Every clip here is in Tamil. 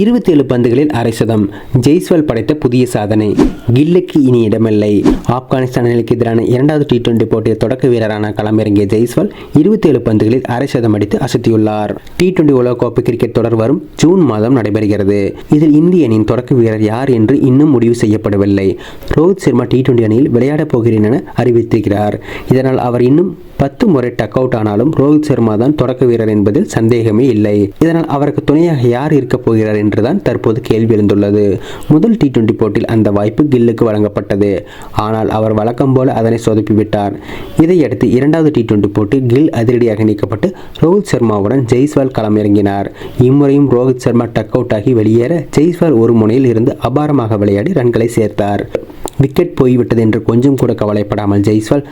இருபத்தி ஏழு பந்துகளில் அரை சதம். ஜெய்ஸ்வால் படைத்த புதிய சாதனை. கில்லுக்கு இனி இடமில்லை. ஆப்கானிஸ்தான் அணிக்கு எதிரான இரண்டாவது டி டுவெண்டி போட்டியில் தொடக்க வீரரான களமிறங்கிய ஜெய்ஸ்வால் இருபத்தி ஏழு பந்துகளில் அரை சதம் அடித்து அசத்தியுள்ளார். டி டுவெண்டி உலகக்கோப்பை கிரிக்கெட் தொடர் வரும் ஜூன் மாதம் நடைபெறுகிறது. இதில் இந்திய அணியின் தொடக்க வீரர் யார் என்று இன்னும் முடிவு செய்யப்படவில்லை. ரோஹித் சர்மா டி டுவெண்டி அணியில் விளையாடப் போகிறேன் என அறிவித்திருக்கிறார். இதனால் அவர் இன்னும் பத்து முறை டக் அவுட் ஆனாலும் ரோஹித் சர்மா தான் தொடக்க வீரர் என்பதில் சந்தேகமே இல்லை. இதனால் அவருக்கு துணையாக யார் இருக்கப் போகிறார் என்றுதான் தற்போது கேள்வி எழுந்துள்ளது. முதல் டி டுவெண்டி போட்டியில் அந்த வாய்ப்பு கில்லுக்கு வழங்கப்பட்டது. ஆனால் அவர் வழக்கம் போல அதனை சொதப்பிவிட்டார். இதையடுத்து இரண்டாவது டி டுவெண்டி போட்டி கில் அதிரடியாக நீக்கப்பட்டு ரோஹித் சர்மாவுடன் ஜெய்ஸ்வால் களமிறங்கினார். இம்முறையும் ரோஹித் சர்மா டக் அவுட் ஆகி வெளியேற ஜெய்ஸ்வால் ஒரு முனையில் இருந்து அபாரமாக விளையாடி ரன்களை சேர்த்தார். விக்கெட் போய்விட்டது என்று கொஞ்சம் கூட கவலைப்படாமல் ஜெய்ஸ்வால்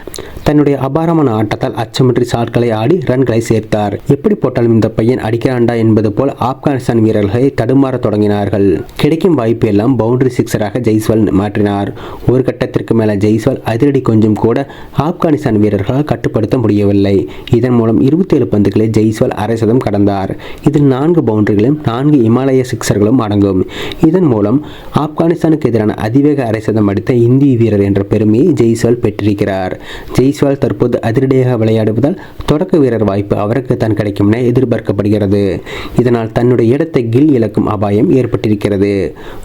தன்னுடைய அபாரமான ஆட்டத்தால் அச்சமின்றி ஷாட்களை ஆடி ரன்களை சேர்த்தார். எப்படி போட்டாலும் இந்த பையன் அடிக்கிறாண்டா என்பது போல் ஆப்கானிஸ்தான் வீரர்களை தடுமாற தொடங்கினார்கள். கிடைக்கும் வாய்ப்பு எல்லாம் பவுண்டரி சிக்ஸராக ஜெய்ஸ்வால் மாற்றினார். ஒரு கட்டத்திற்கு மேல ஜெய்ஸ்வால் அதிரடி கொஞ்சம் கூட ஆப்கானிஸ்தான் வீரர்களால் கட்டுப்படுத்த முடியவில்லை. இதன் மூலம் இருபத்தேழு பந்துகளை ஜெய்ஸ்வால் அரை சதம் கடந்தார். இதில் நான்கு பவுண்டரிகளும் நான்கு இமாலய சிக்ஸர்களும் அடங்கும். இதன் மூலம் ஆப்கானிஸ்தானுக்கு எதிரான அதிவேக அரை சதம் அடித்த இந்திய வீரர் என்ற பெருமையை ஜெய்ஸ்வால் பெற்றிருக்கிறார். ஜெய்ஸ்வால் தற்போது அதிரடியாக விளையாடுவதால் தொடக்க வீரர் வாய்ப்பு அவருக்கு தான் கிடைக்கும் என எதிர்பார்க்கப்படுகிறது. இதனால் தன்னுடைய இடத்தை கில் இழக்கும் அபாயம் ஏற்பட்டிருக்கிறது.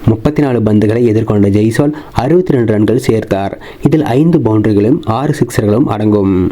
முப்பத்தி நாலு பந்துகளை எதிர்கொண்ட ஜெய்ஸ்வால் அறுபத்தி ரெண்டு ரன்கள் சேர்த்தார். இதில் ஐந்து பவுண்டரிகளும் ஆறு சிக்ஸர்களும் அடங்கும்.